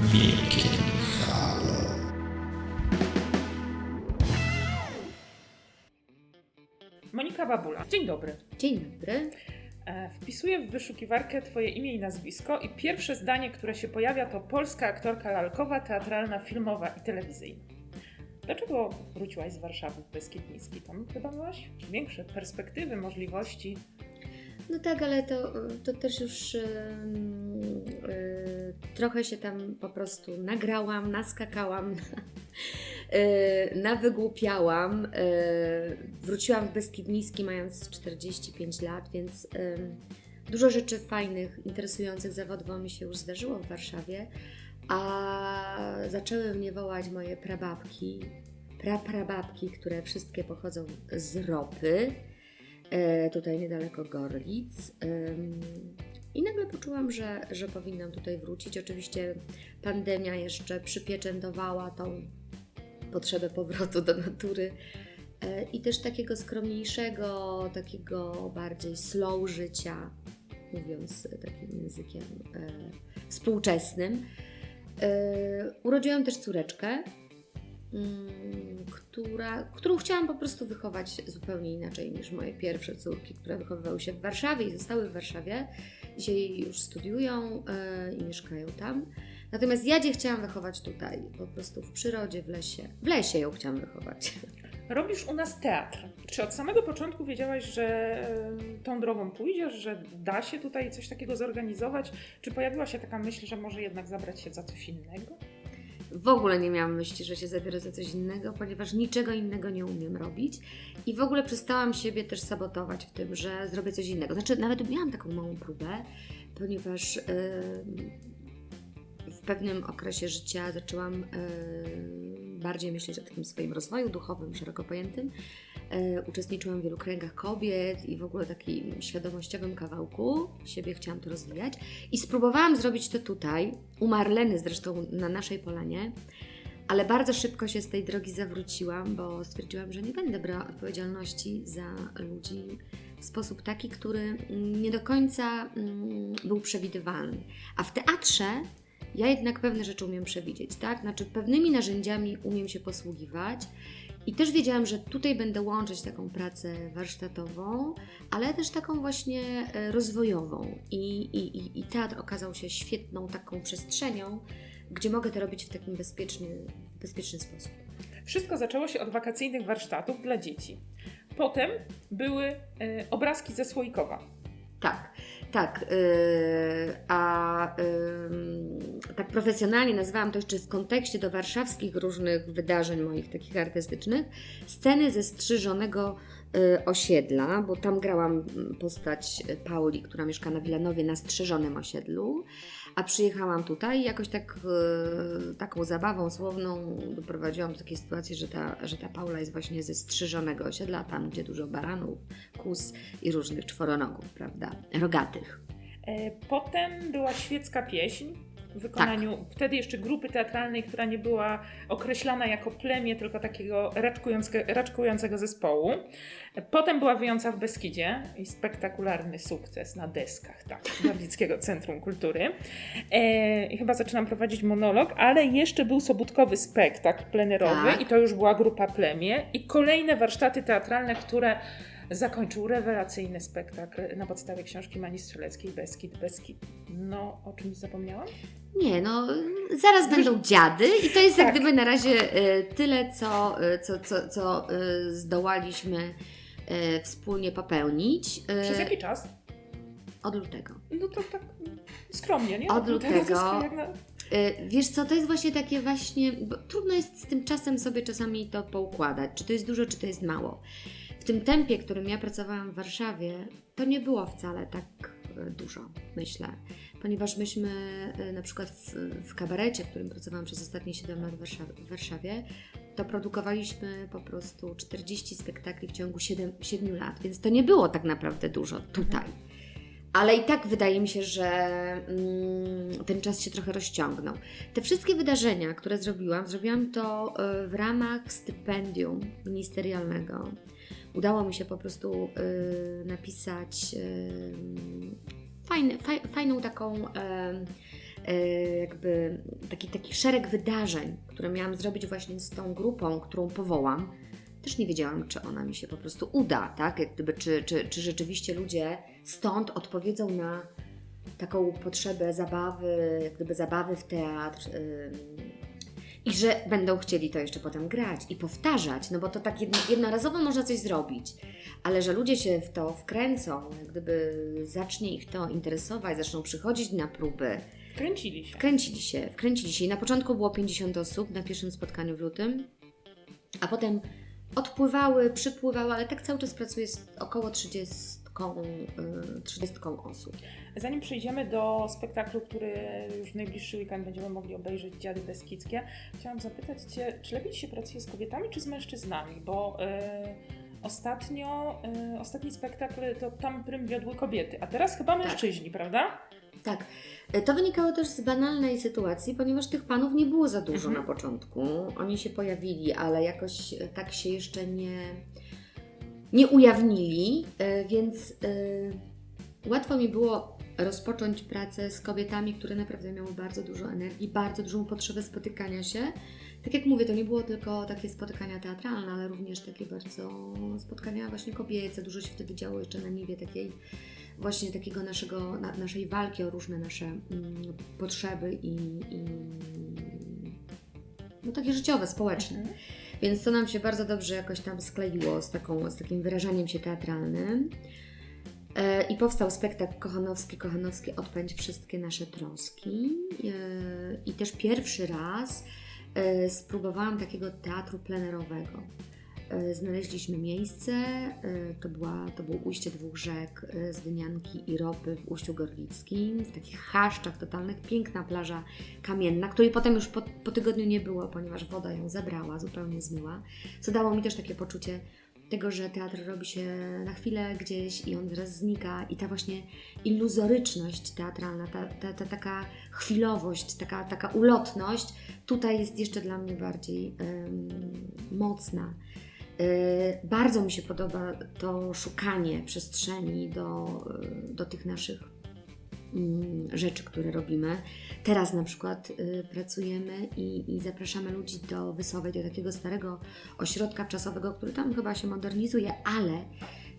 Miękkie halo. Monika Babula. Dzień dobry. Dzień dobry. E, Wpisuję w wyszukiwarkę Twoje imię i nazwisko i pierwsze zdanie, które się pojawia to polska aktorka lalkowa, teatralna, filmowa i telewizyjna. Dlaczego wróciłaś z Warszawy w Beskid Niski? Tam chyba miałaś większe perspektywy, możliwości. No tak, ale to, to też już trochę się tam po prostu nagrałam, naskakałam, y, nawygłupiałam. Y, wróciłam w Beskid Niski mając 45 lat, więc ym, dużo rzeczy fajnych, interesujących zawodowo mi się już zdarzyło w Warszawie, a zaczęły mnie wołać moje prababki, praprababki, które wszystkie pochodzą z ropy tutaj niedaleko Gorlic. I nagle poczułam, że, że powinnam tutaj wrócić. Oczywiście pandemia jeszcze przypieczętowała tą potrzebę powrotu do natury e, i też takiego skromniejszego, takiego bardziej slow życia, mówiąc takim językiem e, współczesnym. E, urodziłam też córeczkę, mm, która, którą chciałam po prostu wychować zupełnie inaczej niż moje pierwsze córki, które wychowywały się w Warszawie i zostały w Warszawie. Dzisiaj już studiują e, i mieszkają tam. Natomiast ja Jadzie chciałam wychować tutaj, po prostu w przyrodzie, w lesie. W lesie ją chciałam wychować. Robisz u nas teatr. Czy od samego początku wiedziałaś, że e, tą drogą pójdziesz, że da się tutaj coś takiego zorganizować? Czy pojawiła się taka myśl, że może jednak zabrać się za coś innego? W ogóle nie miałam myśli, że się zabiorę za coś innego, ponieważ niczego innego nie umiem robić i w ogóle przestałam siebie też sabotować w tym, że zrobię coś innego. Znaczy, nawet miałam taką małą próbę, ponieważ em, w pewnym okresie życia zaczęłam em, bardziej myśleć o takim swoim rozwoju duchowym, szeroko pojętym. E, uczestniczyłam w wielu kręgach kobiet i w ogóle takim świadomościowym kawałku siebie chciałam to rozwijać. I spróbowałam zrobić to tutaj, u Marleny zresztą na naszej polanie, ale bardzo szybko się z tej drogi zawróciłam, bo stwierdziłam, że nie będę brała odpowiedzialności za ludzi w sposób taki, który nie do końca mm, był przewidywalny. A w teatrze ja jednak pewne rzeczy umiem przewidzieć, tak? Znaczy pewnymi narzędziami umiem się posługiwać. I też wiedziałam, że tutaj będę łączyć taką pracę warsztatową, ale też taką właśnie e, rozwojową. I, i, i- teatr okazał się świetną taką przestrzenią, gdzie mogę to robić w takim bezpieczny, bezpieczny sposób. Wszystko zaczęło się od wakacyjnych warsztatów dla dzieci. Potem były e, obrazki ze Słoikowa. Tak, tak. Yy, a yy, tak profesjonalnie nazwałam to jeszcze w kontekście do warszawskich różnych wydarzeń moich takich artystycznych, sceny ze strzyżonego yy, osiedla, bo tam grałam mm, postać y, Pauli, która mieszka na Wilanowie na strzyżonym osiedlu. A przyjechałam tutaj i jakoś tak yy, taką zabawą słowną doprowadziłam do takiej sytuacji, że ta, że ta Paula jest właśnie ze strzyżonego osiedla, tam gdzie dużo baranów, kus i różnych czworonogów, prawda, rogatych. E, Potem była świecka pieśń w wykonaniu wtedy jeszcze grupy teatralnej, która nie była określana jako plemię, tylko takiego raczkującego, raczkującego zespołu. Potem była wyjąca w Beskidzie i spektakularny sukces na deskach tak, Gorlickiego Centrum Kultury. E, I chyba zaczynam prowadzić monolog, ale jeszcze był sobótkowy spektakl plenerowy Tak. i to już była grupa plemię i kolejne warsztaty teatralne, które zakończył rewelacyjny spektakl na podstawie książki Mani Strzeleckiej Beskid, Beskid. No, o czymś zapomniałam? Nie, no zaraz będą dziady i to jest jak Tak. gdyby na razie e, tyle, co, e, co, co, co e, zdołaliśmy wspólnie popełnić. Przez jaki czas? Od lutego. No to tak skromnie, nie? Od No, lutego. jak Wiesz co, to jest właśnie takie właśnie, bo trudno jest z tym czasem sobie czasami to poukładać, czy to jest dużo, czy to jest mało. W tym tempie, którym ja pracowałam w Warszawie, to nie było wcale tak e, dużo, myślę. Ponieważ myśmy e, na przykład w, w kabarecie, w którym pracowałam przez ostatnie 7 lat w Warszawie, w Warszawie to produkowaliśmy po prostu 40 spektakli w ciągu 7, 7 lat, więc to nie było tak naprawdę dużo tutaj. Ale i tak wydaje mi się, że mm, ten czas się trochę rozciągnął. Te wszystkie wydarzenia, które zrobiłam, zrobiłam to y, w ramach stypendium ministerialnego. Udało mi się po prostu y, napisać y, fajny, faj, fajną taką y, e, jakby taki, taki szereg wydarzeń, które miałam zrobić właśnie z tą grupą, którą powołam. Też nie wiedziałam, czy ona mi się po prostu uda, tak? Jak gdyby, czy, czy, czy rzeczywiście ludzie stąd odpowiedzą na taką potrzebę zabawy, jak gdyby zabawy w teatr. I że będą chcieli to jeszcze potem grać i powtarzać, no bo to tak jedno, jednorazowo można coś zrobić, ale że ludzie się w to wkręcą, jak gdyby zacznie ich to interesować, zaczną przychodzić na próby, Kręcili się. Wkręcili się, wkręcili się. I na początku było 50 osób na pierwszym spotkaniu w lutym, a potem odpływały, przypływały, ale tak cały czas pracuje około 30, y, 30 osób. Zanim przejdziemy do spektaklu, który już w najbliższy weekend będziemy mogli obejrzeć Dziady Beskidzkie, chciałam zapytać Cię, czy lepiej Ci się pracuje z kobietami czy z mężczyznami? Bo e, ostatnio, e, ostatni spektakl to tam prym wiodły kobiety, a teraz chyba mężczyźni, prawda? Tak. Y, To wynikało też z banalnej sytuacji, ponieważ tych panów nie było za dużo Mhm. na początku. Oni się pojawili, ale jakoś y, tak się jeszcze nie, nie ujawnili, y, więc y, łatwo mi było rozpocząć pracę z kobietami, które naprawdę miały bardzo dużo energii, bardzo dużą potrzebę spotykania się. Tak jak mówię, to nie było tylko takie spotykania teatralne, ale również takie bardzo spotkania właśnie kobiece. Dużo się wtedy działo jeszcze na niwie takiej właśnie takiego naszego, na, naszej walki o różne nasze mm, potrzeby i, i no takie życiowe, społeczne. Mhm. Więc to nam się bardzo dobrze jakoś tam skleiło z, taką, z takim wyrażaniem się teatralnym. E, I powstał spektakl Kochanowski, Kochanowski, odpędź wszystkie nasze troski. E, I też pierwszy raz e, spróbowałam takiego teatru plenerowego. E, Znaleźliśmy miejsce, e, to, była, to było ujście dwóch rzek e, z Dynianki i Ropy w Ujściu Gorlickim, w takich chaszczach totalnych, piękna plaża kamienna, której potem już po, po tygodniu nie było, ponieważ woda ją zabrała, zupełnie zmyła, co dało mi też takie poczucie tego, że teatr robi się na chwilę gdzieś i on zaraz znika i ta właśnie iluzoryczność teatralna, ta, ta, ta taka chwilowość, taka, taka ulotność tutaj jest jeszcze dla mnie bardziej em, mocna. E, Bardzo mi się podoba to szukanie przestrzeni do, e, do tych naszych mm, rzeczy, które robimy. Teraz na przykład y, pracujemy i, i zapraszamy ludzi do Wysowej, do takiego starego ośrodka czasowego, który tam chyba się modernizuje, ale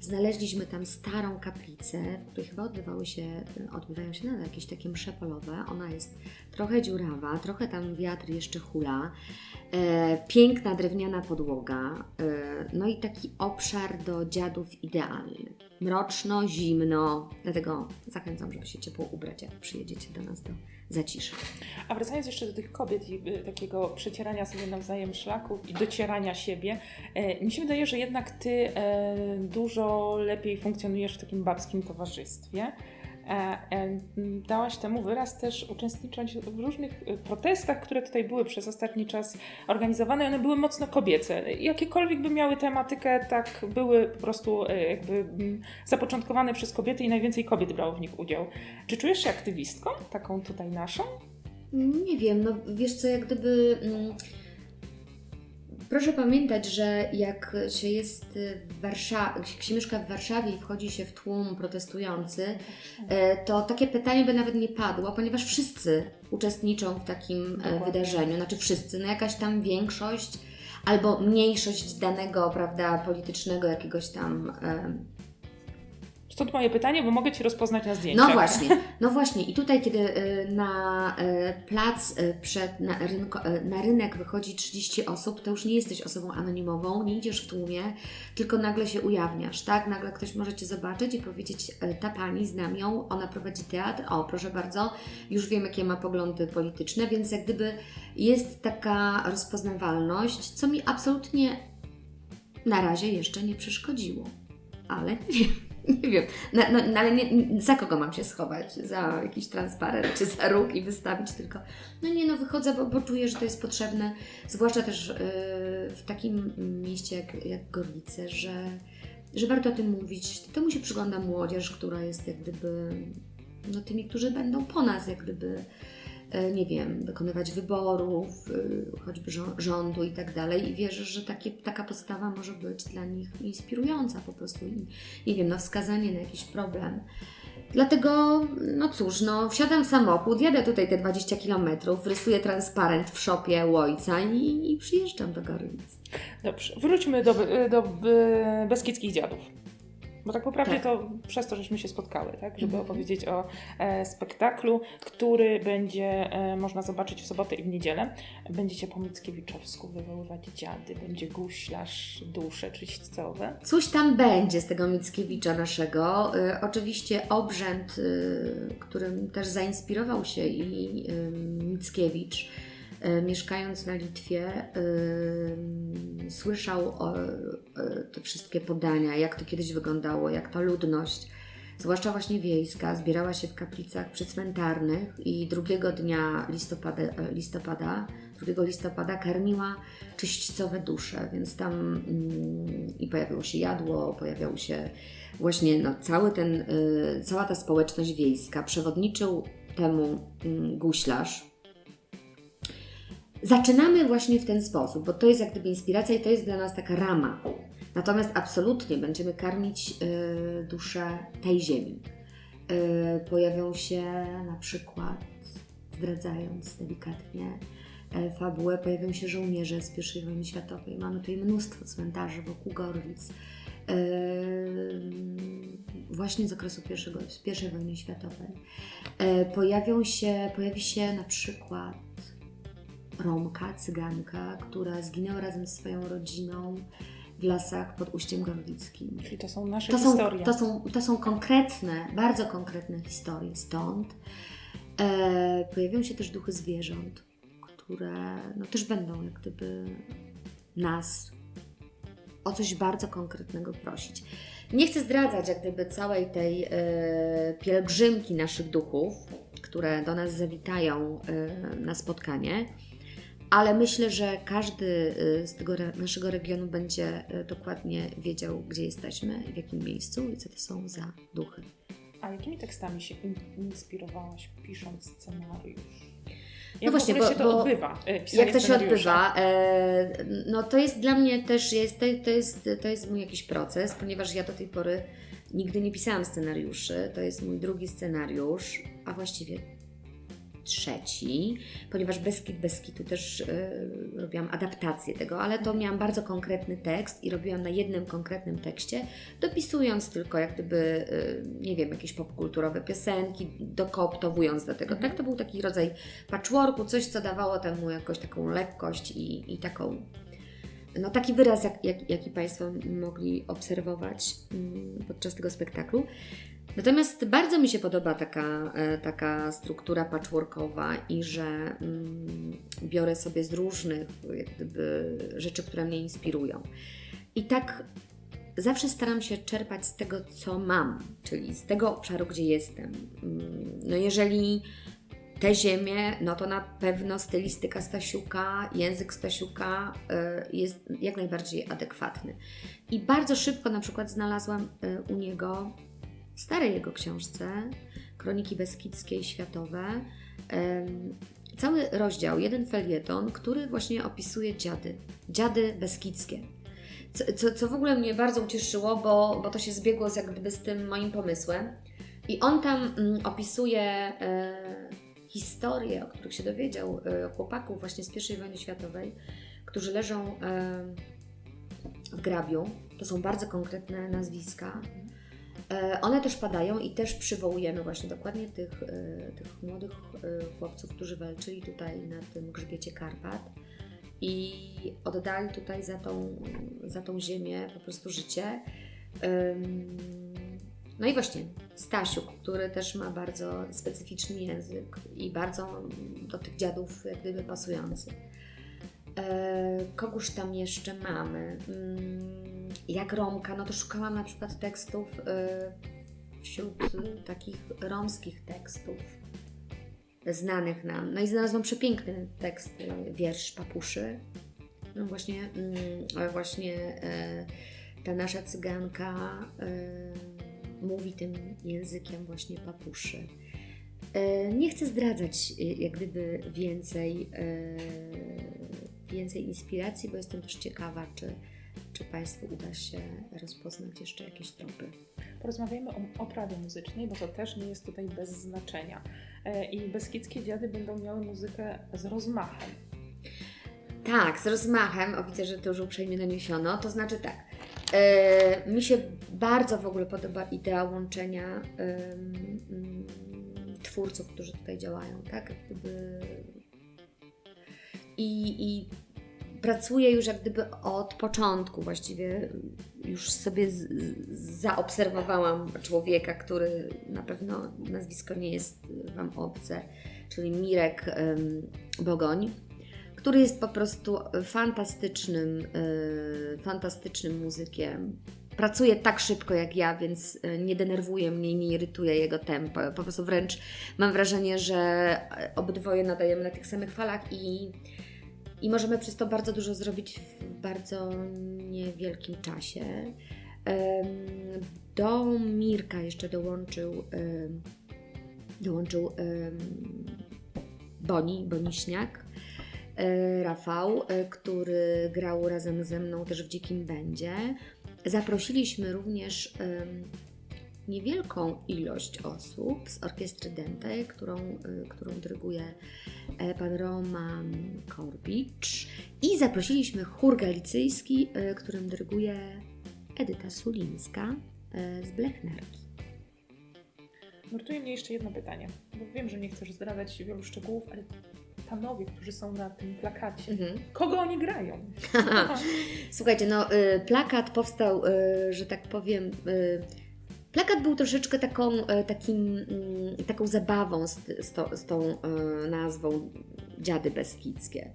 znaleźliśmy tam starą kaplicę, w której chyba odbywały się, odbywają się nadal jakieś takie msze polowe. Ona jest trochę dziurawa, trochę tam wiatr jeszcze hula. E, piękna drewniana podłoga, e, no i taki obszar do dziadów idealny. Mroczno, zimno, dlatego zachęcam, żeby się ciepło ubrać, jak przyjedziecie do nas do zaciszy. A wracając jeszcze do tych kobiet i y, takiego przecierania sobie nawzajem szlaków i docierania siebie, e, mi się wydaje, że jednak Ty e, dużo lepiej funkcjonujesz w takim babskim towarzystwie. E, e, dałaś temu wyraz też uczestnicząc w różnych y, protestach, które tutaj były przez ostatni czas organizowane. One były mocno kobiece. Jakiekolwiek by miały tematykę, tak były po prostu e, jakby mm, zapoczątkowane przez kobiety i najwięcej kobiet brało w nich udział. Czy czujesz się aktywistką, taką tutaj naszą? Nie wiem, no wiesz co, jak gdyby. Mm, proszę pamiętać, że jak się jest w Warszawie, jak się mieszka w Warszawie i wchodzi się w tłum protestujący, e, to takie pytanie by nawet nie padło, ponieważ wszyscy uczestniczą w takim e, Dokładnie. wydarzeniu. Znaczy wszyscy, no jakaś tam większość albo mniejszość danego, prawda, politycznego jakiegoś tam e, Stąd moje pytanie, bo mogę Cię rozpoznać na zdjęciach. No właśnie, no właśnie. I tutaj, kiedy y, na y, plac y, przed, na, rynko, na rynek wychodzi 30 osób, to już nie jesteś osobą anonimową, nie idziesz w tłumie, tylko nagle się ujawniasz, tak? Nagle ktoś może Cię zobaczyć i powiedzieć, ta pani, znam ją, ona prowadzi teatr, o proszę bardzo, już wiem jakie ma poglądy polityczne, więc jak gdyby jest taka rozpoznawalność, co mi absolutnie na razie jeszcze nie przeszkodziło. Ale nie. Nie wiem, no, no, no ale nie, za kogo mam się schować? Za jakiś transparent czy za róg i wystawić tylko? No nie, no wychodzę, bo, bo czuję, że to jest potrzebne, zwłaszcza też yy, w takim mieście jak, jak Gorlice, że, że warto o tym mówić. Temu się przygląda młodzież, która jest jak gdyby no, tymi, którzy będą po nas jak gdyby nie wiem, dokonywać wyborów, y, choćby rządu i tak dalej. I wierzę, że takie, taka postawa może być dla nich inspirująca po prostu. I, nie wiem, no wskazanie na jakiś problem Dlatego, no cóż, no wsiadam w samochód, jadę tutaj te 20 km, rysuję transparent w szopie u ojca i, i przyjeżdżam do Gorlic. Dobrze, wróćmy do, do e, Beskidzkich Dziadów. Bo tak naprawdę Tak. to przez to, żeśmy się spotkały, tak? Żeby Mhm. opowiedzieć o e, spektaklu, który będzie e, można zobaczyć w sobotę i w niedzielę. Będziecie po Mickiewiczowsku wywoływać dziady, będzie guślarz, dusze czyśćcowe. Coś tam będzie z tego Mickiewicza naszego. Y, oczywiście obrzęd, y, którym też zainspirował się i y, Mickiewicz, mieszkając na Litwie, y, słyszał o, y, te wszystkie podania, jak to kiedyś wyglądało, jak ta ludność, zwłaszcza właśnie wiejska, zbierała się w kaplicach przycmentarnych i drugiego dnia listopada, listopada 2 listopada karmiła czyśćcowe dusze, więc tam mm, i pojawiło się jadło, pojawiał się właśnie no, cały ten, cała ta społeczność wiejska. Przewodniczył temu mm, guślarz. Zaczynamy właśnie w ten sposób, bo to jest jak gdyby inspiracja i to jest dla nas taka rama. Natomiast absolutnie będziemy karmić y, duszę tej ziemi. Y, pojawią się na przykład, zdradzając delikatnie, e, fabułę pojawią się żołnierze z I wojny światowej. Mamy tutaj mnóstwo cmentarzy wokół Gorlic. e, Właśnie z okresu pierwszego, z I wojny światowej. E, Pojawią się, pojawi się na przykład Romka, cyganka, która zginęła razem z swoją rodziną w lasach pod Ustiem Gorlickim. Czyli to są nasze To są, historie. to, są, to są konkretne, bardzo konkretne historie stąd. E, pojawią się też duchy zwierząt, które no, też będą jak gdyby nas o coś bardzo konkretnego prosić. Nie chcę zdradzać jak gdyby całej tej e, pielgrzymki naszych duchów, które do nas zawitają e, na spotkanie, ale myślę, że każdy e, z tego naszego regionu będzie e, dokładnie wiedział, gdzie jesteśmy, w jakim miejscu i co to są za duchy. A jakimi tekstami się in- inspirowałaś pisząc scenariusz? Jak No właśnie, bo- się to odbywa? e, Jak to się odbywa? E, no to jest dla mnie też, jest, to, to, jest, to jest mój jakiś proces, ponieważ ja do tej pory nigdy nie pisałam scenariuszy. To jest mój drugi scenariusz, a właściwie trzeci, ponieważ Beskid Beskitu też e, robiłam adaptację tego, ale to miałam bardzo konkretny tekst i robiłam na jednym konkretnym tekście, dopisując tylko jak gdyby, e, nie wiem, jakieś popkulturowe piosenki, dokooptowując do tego. Tak, to był taki rodzaj patchworku, coś, co dawało temu jakoś taką lekkość i, i taką, no taki wyraz, jak, jak, jaki Państwo mogli obserwować mm, podczas tego spektaklu. Natomiast bardzo mi się podoba taka, e, taka struktura patchworkowa i że mm, biorę sobie z różnych gdyby, rzeczy, które mnie inspirują. I tak zawsze staram się czerpać z tego, co mam, czyli z tego obszaru, gdzie jestem. Mm, No jeżeli te ziemie, no to na pewno stylistyka Stasiuka, język Stasiuka y, jest jak najbardziej adekwatny. I bardzo szybko na przykład znalazłam y, u niego starej jego książce Kroniki Beskidzkie i Światowe cały rozdział, jeden felieton, który właśnie opisuje dziady, dziady beskidzkie. Co, co, co w ogóle mnie bardzo ucieszyło, bo, bo to się zbiegło z, jak gdyby z tym moim pomysłem. I on tam mm, opisuje e, historie, o których się dowiedział, e, chłopaków właśnie z I wojny światowej, którzy leżą e, w grabiu. To są bardzo konkretne nazwiska. E, One też padają i też przywołujemy właśnie dokładnie tych, e, tych młodych e, chłopców, którzy walczyli tutaj na tym grzbiecie Karpat i oddali tutaj za tą, za tą ziemię po prostu życie. No i właśnie Stasiuk, który też ma bardzo specyficzny język i bardzo do tych dziadów jak gdyby pasujący. Kogóż tam jeszcze mamy? Jak Romka, no to szukałam na przykład tekstów e, wśród takich romskich tekstów znanych nam. No i znalazłam przepiękny tekst, e, wiersz Papuszy. No właśnie, mm, właśnie e, ta nasza cyganka e, mówi tym językiem właśnie Papuszy. E, Nie chcę zdradzać jak gdyby więcej, więcej inspiracji, bo jestem też ciekawa, czy, czy Państwu uda się rozpoznać jeszcze jakieś tropy. porozmawiajmy o oprawie muzycznej, bo to też nie jest tutaj bez znaczenia. E, I Beskidzkie Dziady będą miały muzykę z rozmachem. Tak, z rozmachem. O, widzę, że to już uprzejmie naniesiono. To znaczy tak. E, mi się bardzo w ogóle podoba idea łączenia em, mm, twórców, którzy tutaj działają, tak? Gdyby... I, I pracuję już jak gdyby od początku właściwie. Już sobie z, zaobserwowałam człowieka, który na pewno nazwisko nie jest Wam obce, czyli Mirek em, Bogoń który jest po prostu fantastycznym, yy, fantastycznym muzykiem. Pracuje tak szybko jak ja, więc yy, nie denerwuje mnie, nie irytuje jego tempo. Po prostu wręcz mam wrażenie, że obydwoje nadajemy na tych samych falach i, i możemy przez to bardzo dużo zrobić w bardzo niewielkim czasie. Do Mirka jeszcze dołączył, dołączył Boni, Boniśniak. E, Rafał, e, który grał razem ze mną też w Dzikim Będzie. Zaprosiliśmy również niewielką ilość osób z orkiestry Dente, którą, e, którą dyryguje e, pan Roman Korbicz i zaprosiliśmy chór galicyjski, e, którym dyryguje Edyta Sulińska e, z Blechnerki. Nurtuje mnie jeszcze jedno pytanie, bo wiem, że nie chcesz zdradzać wielu szczegółów, ale panowie, którzy są na tym plakacie, Mhm. kogo oni grają? Słuchajcie, no y, plakat powstał, y, że tak powiem. Plakat był troszeczkę taką, y, takim, y, taką zabawą z, z, to, z tą y, nazwą Dziady Beskidzkie.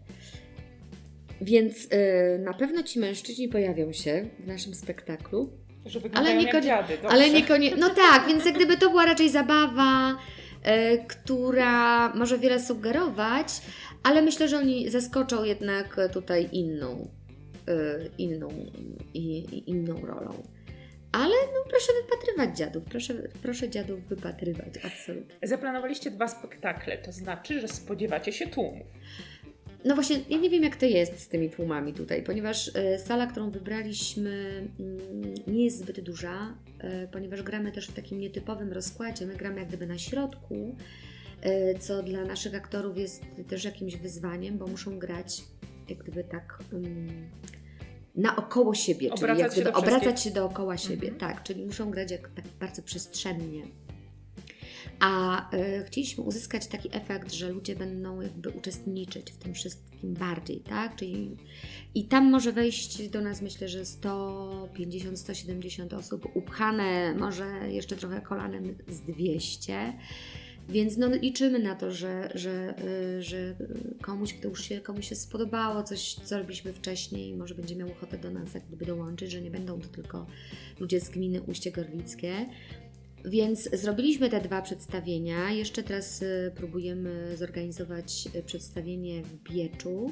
Więc y, na pewno ci mężczyźni pojawią się w naszym spektaklu, Że dziady, dobrze. ale niekoniecznie. No tak, więc jak gdyby to była raczej zabawa, e, która może wiele sugerować, ale myślę, że oni zaskoczą jednak tutaj inną, e, inną, inną rolą. Ale no proszę wypatrywać dziadów, proszę, proszę dziadów wypatrywać, absolutnie. Zaplanowaliście dwa spektakle, to znaczy, że spodziewacie się tłumów. No właśnie, ja nie wiem jak to jest z tymi tłumami tutaj, ponieważ e, sala, którą wybraliśmy mm, nie jest zbyt duża, e, ponieważ gramy też w takim nietypowym rozkładzie. My gramy jak gdyby na środku, e, co dla naszych aktorów jest też jakimś wyzwaniem, bo muszą grać jak gdyby tak mm, naokoło siebie, czyli Obracać jak się gdyby do wszystkich. obracać się dookoła siebie, Mhm. tak, czyli muszą grać jak tak bardzo przestrzennie. A e, chcieliśmy uzyskać taki efekt, że ludzie będą jakby uczestniczyć w tym wszystkim bardziej, tak? Czyli i tam może wejść do nas myślę, że 150-170 osób, upchane może jeszcze trochę kolanem z 200. Więc no, liczymy na to, że, że, y, że komuś, kto już się, komuś się spodobało coś, co robiliśmy wcześniej, może będzie miał ochotę do nas jak gdyby dołączyć, że nie będą to tylko ludzie z gminy Ujście Gorlickie. Więc zrobiliśmy te dwa przedstawienia. Jeszcze teraz y, próbujemy zorganizować y, przedstawienie w Bieczu,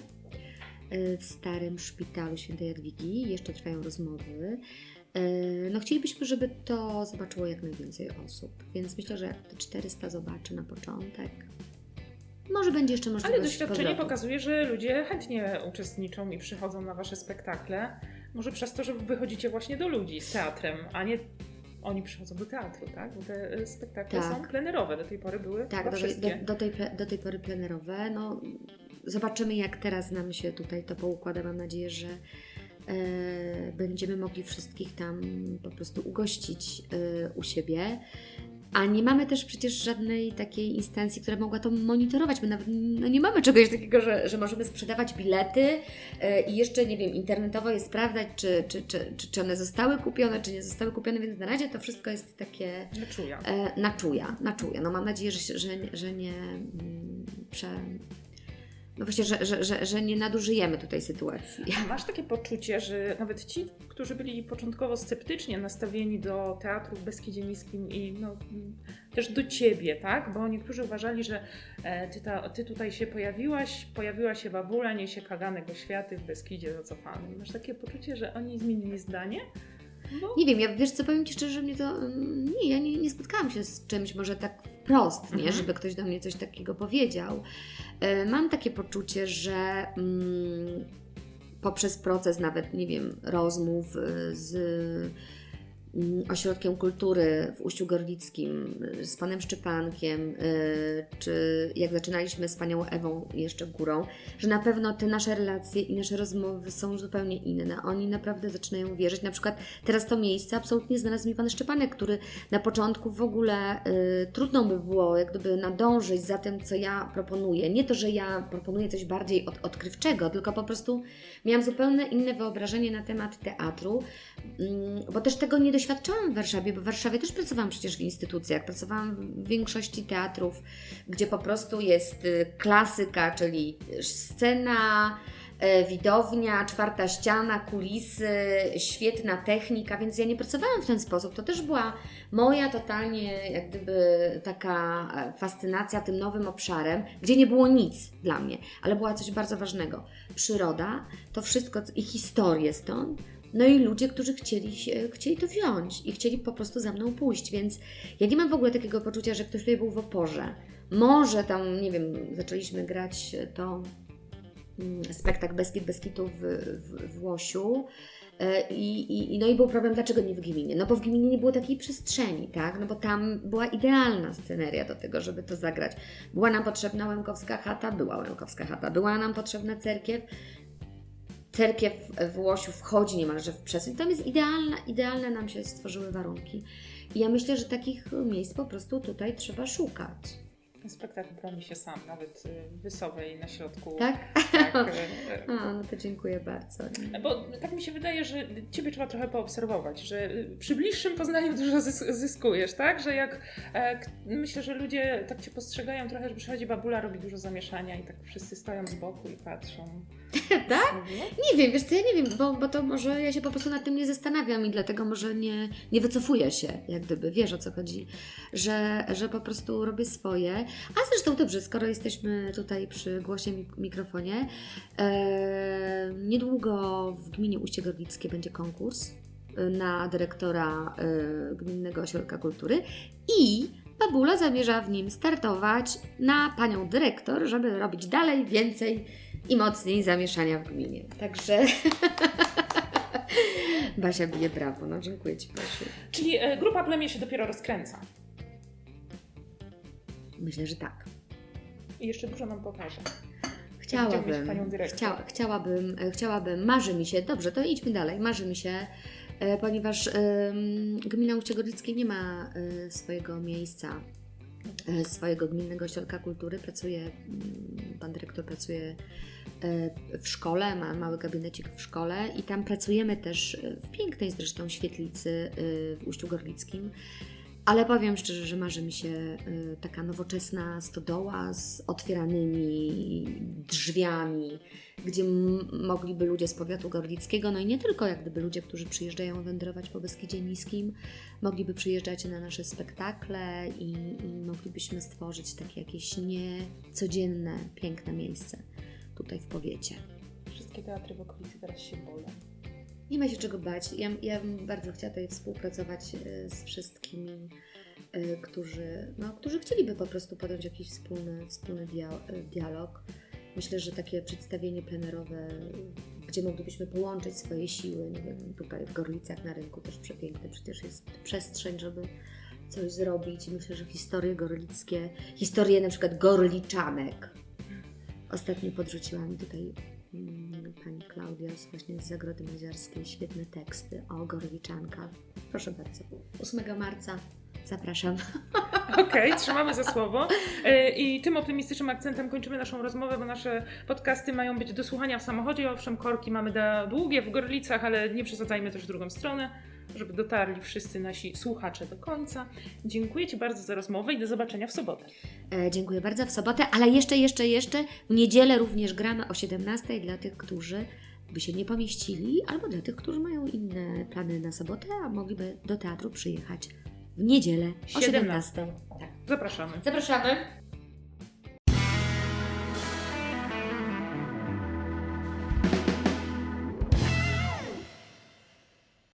w starym szpitalu świętej Jadwigi. Jeszcze trwają rozmowy. Y, No chcielibyśmy, żeby to zobaczyło jak najwięcej osób, więc myślę, że jak te 400 zobaczy na początek, może będzie jeszcze możliwość Ale doświadczenie powrotu. pokazuje, że ludzie chętnie uczestniczą i przychodzą na wasze spektakle. Może przez to, że wychodzicie właśnie do ludzi z teatrem, a nie oni przychodzą do teatru, tak? Bo te e, spektakle Tak. są plenerowe, do tej pory były Tak, do, do, do, tej, do tej pory plenerowe. No, zobaczymy, jak teraz nam się tutaj to poukłada. Mam nadzieję, że e, będziemy mogli wszystkich tam po prostu ugościć e, u siebie. A nie mamy też przecież żadnej takiej instancji, która mogła to monitorować. My nawet no nie mamy czegoś takiego, że, że możemy sprzedawać bilety e, i jeszcze, nie wiem, internetowo je sprawdzać, czy, czy, czy, czy, one zostały kupione, czy nie zostały kupione, więc na razie to wszystko jest takie Nie czuję. E, na czuja, na czuja. No mam nadzieję, że, że, że nie mm, prze... No właśnie, że, że, że, że nie nadużyjemy tutaj sytuacji. Masz takie poczucie, że nawet ci, którzy byli początkowo sceptycznie nastawieni do teatru w Beskidzie Niskim i no, też do ciebie, tak? Bo niektórzy uważali, że e, ty, ta, ty tutaj się pojawiłaś, pojawiła się babula, niesie kaganek oświaty w Beskidzie zacofanym. Masz takie poczucie, że oni zmienili zdanie? Bo Nie wiem, ja wiesz co, powiem Ci szczerze, że mnie to... mm, Nie, ja nie, nie spotkałam się z czymś może tak wprost, nie? Mhm. Żeby ktoś do mnie coś takiego powiedział. E, Mam takie poczucie, że mm, poprzez proces nawet, nie wiem, rozmów y, z ośrodkiem kultury w Uściu Gorlickim, y, z panem Szczepankiem, y, czy jak zaczynaliśmy z panią Ewą jeszcze górą, że na pewno te nasze relacje i nasze rozmowy są zupełnie inne. Oni naprawdę zaczynają wierzyć. Na przykład teraz to miejsce absolutnie znalazł mi pan Szczepanek, który na początku w ogóle y, trudno by było jak gdyby nadążyć za tym, co ja proponuję. Nie to, że ja proponuję coś bardziej od, odkrywczego, tylko po prostu miałam zupełnie inne wyobrażenie na temat teatru, mm, bo też tego nie doświadczałam w Warszawie, bo w Warszawie też pracowałam przecież w instytucjach. Pracowałam w większości teatrów, gdzie po prostu jest y, klasyka, czyli scena, e, widownia, czwarta ściana, kulisy, świetna technika, więc ja nie pracowałam w ten sposób. To też była moja totalnie jak gdyby taka e, fascynacja tym nowym obszarem, gdzie nie było nic dla mnie, ale była coś bardzo ważnego. Przyroda, to wszystko i historię stąd, no i ludzie, którzy chcieli, chcieli to wziąć i chcieli po prostu za mną pójść, więc ja nie mam w ogóle takiego poczucia, że ktoś tutaj był w oporze. Może tam, nie wiem, zaczęliśmy grać to mm, spektakl Beskid Beskitu w, w, w Łosiu. E, i, i- no i był problem, dlaczego nie w Gminie? No bo w Gminie nie było takiej przestrzeni, tak? No bo tam była idealna sceneria do tego, żeby to zagrać. Była nam potrzebna Łękowska chata, była Łękowska chata. Była nam potrzebna cerkiew, cerkiew w Łosiu wchodzi niemalże w przestrzeń. Tam jest idealna, idealne nam się stworzyły warunki. I ja myślę, że takich miejsc po prostu tutaj trzeba szukać. Ten spektakl broni się sam, nawet y, wysowej na środku. Tak? Tak, y, A, no to dziękuję bardzo. Bo tak mi się wydaje, że Ciebie trzeba trochę poobserwować, że y, przy bliższym poznaniu dużo zys- zyskujesz, tak? Że jak e, myślę, że ludzie tak Cię postrzegają trochę, że przychodzi babula, robi dużo zamieszania i tak wszyscy stoją z boku i patrzą. Tak? Mówiło? Nie wiem, wiesz co, ja nie wiem, bo, bo to może ja się po prostu nad tym nie zastanawiam i dlatego może nie, nie wycofuję się, jak gdyby, wiesz o co chodzi, że, że po prostu robię swoje. A zresztą dobrze, skoro jesteśmy tutaj przy głosie mik- mikrofonie, e, niedługo w gminie Uście Gorlickie będzie konkurs e, na dyrektora e, Gminnego Ośrodka Kultury i Babula zamierza w nim startować na panią dyrektor, żeby robić dalej, więcej i mocniej zamieszania w gminie. Także Basia bije brawo. No dziękuję Ci Basiu. Czyli e, grupa plemię się dopiero rozkręca Myślę, że tak. i jeszcze dużo nam pokaże. Chciałabym, panią dyrektor. chcia, chciałabym, e, chciałabym, marzy mi się, dobrze, to idźmy dalej, marzy mi się, e, ponieważ em, Gmina Uście Gorlickie nie ma e, swojego miejsca, swojego gminnego ośrodka kultury. Pracuje, mm, pan dyrektor pracuje e, w szkole, ma mały gabinecik w szkole i tam pracujemy też e, w pięknej zresztą świetlicy e, w Uściu Gorlickim. Ale powiem szczerze, że marzy mi się y, taka nowoczesna stodoła z otwieranymi drzwiami, gdzie mogliby ludzie z powiatu gorlickiego, no i nie tylko jak gdyby ludzie, którzy przyjeżdżają wędrować po Beskidzie Niskim, mogliby przyjeżdżać na nasze spektakle i, i moglibyśmy stworzyć takie jakieś niecodzienne, piękne miejsce tutaj w powiecie. Wszystkie teatry w okolicy teraz się boją. Nie ma się czego bać. Ja, ja bym bardzo chciała tutaj współpracować e, z wszystkimi, e, którzy, no, którzy chcieliby po prostu podjąć jakiś wspólny, wspólny e, dialog. Myślę, że takie przedstawienie plenerowe, gdzie moglibyśmy połączyć swoje siły, nie wiem, tutaj w Gorlicach na rynku też przepiękne, przecież jest przestrzeń, żeby coś zrobić. Myślę, że historie gorlickie, historie na przykład gorliczanek. Ostatnio podrzuciła mi tutaj pani Klaudia z, właśnie z Zagrody Maziarskiej świetne teksty o gorliczankach. Proszę bardzo. 8 marca zapraszam. Okej, trzymamy za słowo. E, I tym optymistycznym akcentem kończymy naszą rozmowę, bo nasze podcasty mają być do słuchania w samochodzie. Owszem, korki mamy długie w Gorlicach, ale nie przesadzajmy też w drugą stronę, żeby dotarli wszyscy nasi słuchacze do końca. Dziękuję Ci bardzo za rozmowę i do zobaczenia w sobotę. E, dziękuję bardzo w sobotę, ale jeszcze, jeszcze, jeszcze w niedzielę również gramy o 17 dla tych, którzy by się nie pomieścili, albo dla tych, którzy mają inne plany na sobotę, a mogliby do teatru przyjechać w niedzielę o 17. 17. Tak. Zapraszamy. Zapraszamy.